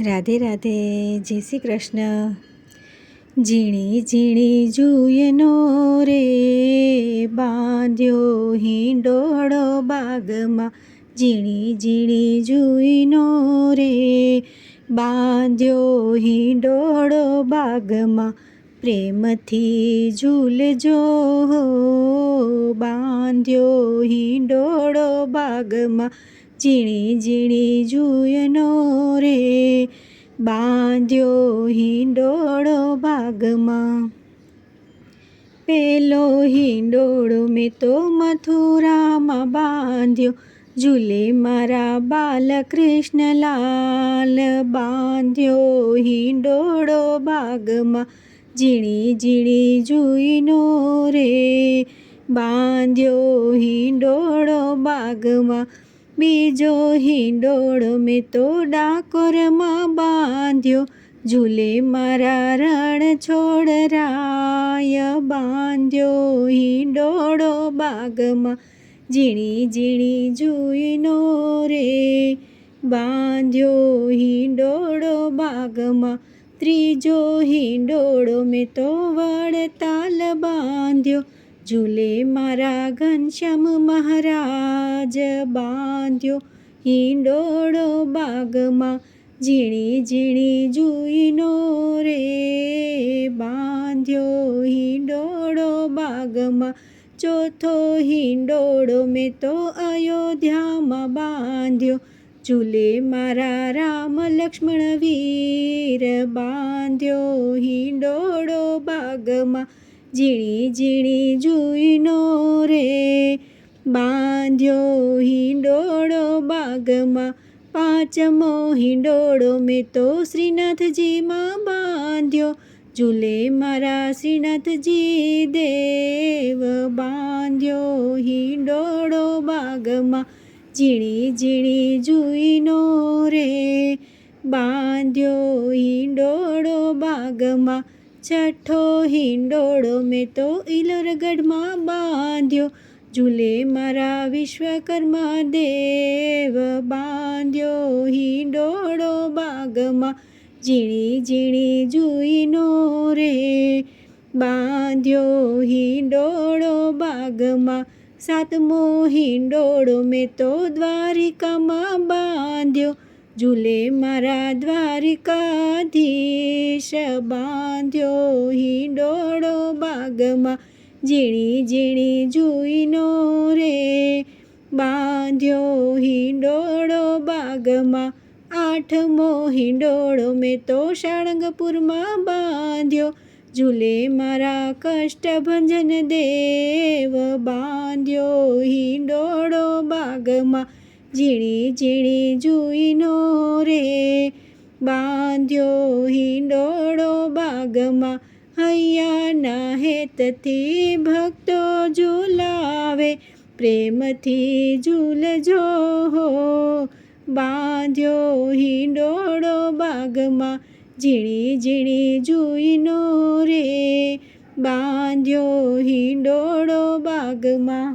રાધે રાધે, જય શ્રી કૃષ્ણ. ઝીણી ઝીણી જુયનો રે બાંધ્યો હિંડોળો બાગમાં. ઝીણી ઝીણી જુઈનો રે બાંધ્યો હિંડોળો બાગમાં. પ્રેમથી ઝૂલજો બાંધ્યો હિંડોળો બાગમાં. ઝીણી ઝીણી જુયનો રે બાંધ્યો હિંડોળો બાગમાં પેલો હિંડોળો મેં તો મથુરામાં બાંધ્યો, ઝૂલે મારા બાલકૃષ્ણલાલ બાંધ્યો હિંડોળો બાગમાં ઝીણી ઝીણી જુઈનો રે બાંધ્યો હિંડોળો બાગમાં બીજો હિંડોળો મેં તો ડાકોરમાં બાંધ્યો. ઝૂલે મારા રણ છોડરાય બાંધ્યો. હિંડોળો બાગમાં ઝીણી ઝીણી જુઈનો રે બાંધ્યો. હિંડોળો બાગમાં ત્રીજો હિંડોળો મેં તો વડતાલ બાંધ્યો. ઝૂલે મારા ઘનશ્યામ મહારાજ બાંધ્યો હિંડોળો બાગમાં ઝીણી ઝીણી જુઈનો રે બાંધ્યો હિંડોળો બાગમાં ચોથો હિંડોળો મેં તો અયોધ્યામાં બાંધ્યો ચૂલે મારા રામ લક્ષ્મણ વીર બાંધ્યો હિંડોળો બાગમાં ઝીણી ઝીણી જુઈનો રે. બાંધ્યો હિંડોળો બાગમાં, પાંચમો હિંડોળો મેં તો શ્રીનાથજીમાં બાંધ્યો. ઝૂલે મારા શ્રીનાથજી દેવ, બાંધ્યો હિંડોળો બાગમાં, ઝીણી ઝીણી જુઈનો રે. બાંધ્યો હિંડોળો બાગમાં છઠ્ઠો હિંડોળો મેં તો ઇલરગઢમાં બાંધ્યો. ઝૂલે મારા વિશ્વકર્મા દેવ બાંધ્યો. હિંડોળો બાગમાં ઝીણી ઝીણી જુઈનો રે બાંધ્યો. હિંડોળો બાગમાં સાતમો હિંડોળો મેં તો દ્વારિકામાં બાંધ્યો. ઝૂલે મારા દ્વારિકાધીશ, બાંધ્યો હિંડોળો બાગમાં. ઝીણી ઝીણી જુઈનો રે, બાંધ્યો હિંડોળો બાગમાં. આઠમો હિંડોળો મેં તો સાળંગપુરમાં બાંધ્યો. ઝૂલે મારા કષ્ટભંજન દેવ, બાંધ્યો હિંડોળો બાગમાં. ઝીણી ઝીણી જુઈનો રે બાંધ્યો હિંડોળો બાગમાં હૈયાના હેતથી ભક્તો ઝુલાવે પ્રેમથી ઝૂલજો હો બાંધ્યો હિંડોળો બાગમાં ઝીણી ઝીણી જુઈનો રે બાંધ્યો હિંડોળો બાગમાં